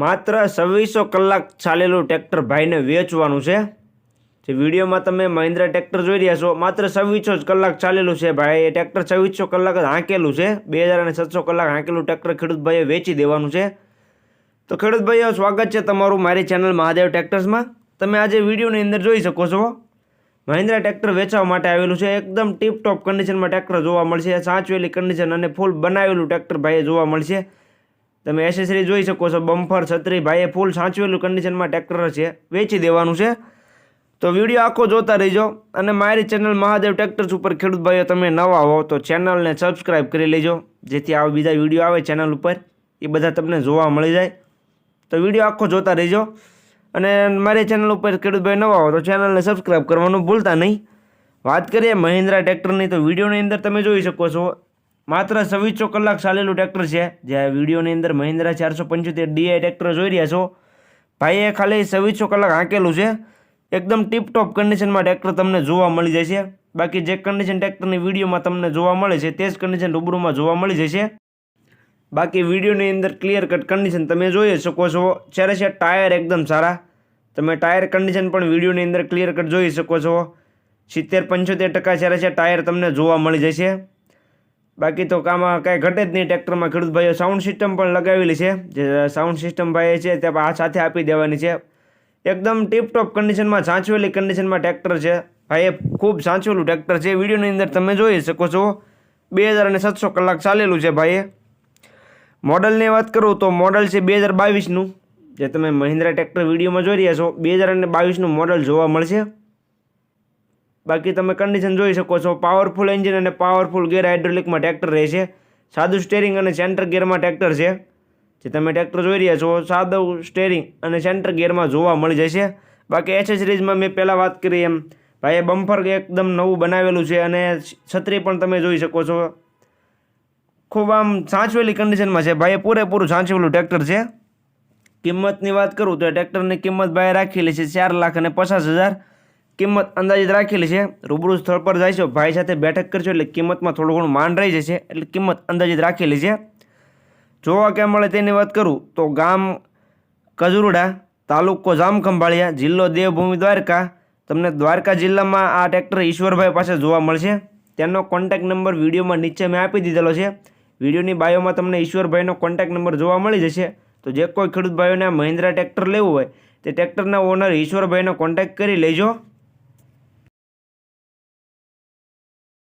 માત્ર છવ્વીસો કલાક ચાલેલું ટ્રેક્ટર ભાઈને વેચવાનું છે. જે વિડીયોમાં તમે મહિન્દ્રા ટ્રેક્ટર જોઈ રહ્યા છો, માત્ર છવ્વીસો જ કલાક ચાલેલું છે ભાઈ. એ ટ્રેક્ટર છવ્વીસો કલાક જ હાંકેલું છે. બે હજાર અને સાતસો કલાક હાંકેલું ટ્રેક્ટર ખેડૂત ભાઈએ વેચી દેવાનું છે. તો ખેડૂતભાઈઓ, સ્વાગત છે તમારું મારી ચેનલ મહાદેવ ટ્રેક્ટર્સમાં. તમે આજે વિડીયોની અંદર જોઈ શકો છો. મહિન્દ્રા ટ્રેક્ટર વેચવા માટે આવેલું છે. એકદમ ટીપટોપ કન્ડિશનમાં ટ્રેક્ટર જોવા મળશે. સાચવેલી કન્ડિશન અને ફૂલ બનાવેલું ટ્રેક્ટર ભાઈએ જોવા મળશે. તમે એસેસરી જોઈ શકો છો બમ્ફર છત્રી, ભાઈએ ફૂલ સાચવેલું કન્ડિશનમાં ટ્રેક્ટર છે, વેચી દેવાનું છે. તો વીડિયો આખો જોતા રહીજો અને મારી ચેનલ મહાદેવ ટ્રેક્ટર્સ ઉપર ખેડૂત ભાઈઓ તમે નવા હો તો ચેનલને સબસ્ક્રાઈબ કરી લેજો. જેથી આવા બીજા વીડિયો આવે ચેનલ ઉપર, એ બધા તમને જોવા મળી જાય. તો વીડિયો આખો જોતા રહેજો. અને મારી ચેનલ ઉપર ખેડૂત ભાઈ નવા હો તો ચેનલને સબસ્ક્રાઈબ કરવાનું ભૂલતા નહીં. વાત કરીએ મહિન્દ્રા ટ્રેક્ટરની તો વિડીયોની અંદર તમે જોઈ શકો છો માત્ર છવ્વીસો કલાક ચાલેલું ટ્રેક્ટર છે. જે આ વિડીયોની અંદર મહિન્દ્રા ચારસો પંચોતેર ડીઆઈ ટ્રેક્ટર જોઈ રહ્યા છો. ભાઈએ ખાલી છવ્વીસો કલાક હાંકેલું છે. એકદમ ટીપટોપ કન્ડિશનમાં ટ્રેક્ટર તમને જોવા મળી જશે. બાકી જે કન્ડિશન ટ્રેક્ટરની વિડીયોમાં તમને જોવા મળે છે, તે જ કન્ડિશન રૂબરૂમાં જોવા મળી જશે. બાકી વિડીયોની અંદર ક્લિયર કટ કન્ડિશન તમે જોઈ શકો છો. જ્યારે છે ટાયર એકદમ સારા. તમે ટાયર કન્ડિશન પણ વિડીયોની અંદર ક્લિયર કટ જોઈ શકો છો. સિત્તેર પંચોતેર ટકા જ્યારે છે ટાયર તમને જોવા મળી જશે. બાકી તો કામાં કાંઈ ઘટે જ નહીં ટ્રેક્ટરમાં. ખેડૂત ભાઈઓ સાઉન્ડ સિસ્ટમ પણ લગાવેલી છે. જે સાઉન્ડ સિસ્ટમ ભાઈએ છે તે આ સાથે આપી દેવાની છે. એકદમ ટીપટોપ કન્ડિશનમાં સાચવેલી કન્ડિશનમાં ટ્રેક્ટર છે. ભાઈએ ખૂબ સાચવેલું ટ્રેક્ટર છે. વિડીયોની અંદર તમે જોઈ શકો છો. બે હજાર અને સાતસો કલાક ચાલેલું છે ભાઈએ. મોડલની વાત કરું તો મોડલ છે બે હજાર બાવીસનું. જે તમે મહિન્દ્રા ટ્રેક્ટર વિડીયોમાં જોઈ રહ્યા છો. બે હજાર અને બાવીસનું મોડલ જોવા મળશે. બાકી તમે કન્ડિશન જોઈ શકો છો. પાવરફુલ એન્જિન અને પાવરફુલ ગેર હાઇડ્રોલિકમાં ટ્રેક્ટર રહેશે. સાદું સ્ટેરિંગ અને સેન્ટર ગેરમાં ટ્રેક્ટર છે. જે તમે ટ્રેક્ટર જોઈ રહ્યા છો, સાદું સ્ટેરિંગ અને સેન્ટર ગેરમાં જોવા મળી જશે. બાકી એસેસરીઝમાં મેં પહેલાં વાત કરી એમ. ભાઈએ બમ્ફર એકદમ નવું બનાવેલું છે અને છત્રી પણ તમે જોઈ શકો છો. ખૂબ આમ સાચવેલી કન્ડિશનમાં છે. ભાઈએ પૂરેપૂરું સાચવેલું ટ્રેક્ટર છે. કિંમતની વાત કરું તો ટ્રેક્ટરની કિંમત ભાઈએ રાખેલી છે ચાર લાખ અને પચાસ હજાર. કિંમત અંદાજિત રાખેલી છે. રૂબરૂ સ્થળ પર જાય છો. ભાઈ સાથે બેઠક કરશો એટલે કિંમતમાં થોડું ઘણું માન રહી જશે. એટલે કિંમત અંદાજિત રાખેલી છે. જોવા ક્યાં મળે તેની વાત કરું તો ગામ કજરુડા, તાલુકો જામખંભાળિયા, જિલ્લો દેવભૂમિ દ્વારકા. તમને દ્વારકા જિલ્લામાં આ ટ્રેક્ટર ઈશ્વરભાઈ પાસે જોવા મળશે. તેનો કોન્ટેક્ટ નંબર વિડીયોમાં નીચે મેં આપી દીધેલો છે. વિડીયોની બાયોમાં તમને ઈશ્વરભાઈનો કોન્ટેક્ટ નંબર જોવા મળી જશે. તો જે કોઈ ખેડૂત ભાઈઓને મહિન્દ્રા ટ્રેક્ટર લેવું હોય તે ટ્રેક્ટરના ઓનર ઈશ્વરભાઈનો કોન્ટેક્ટ કરી લેજો.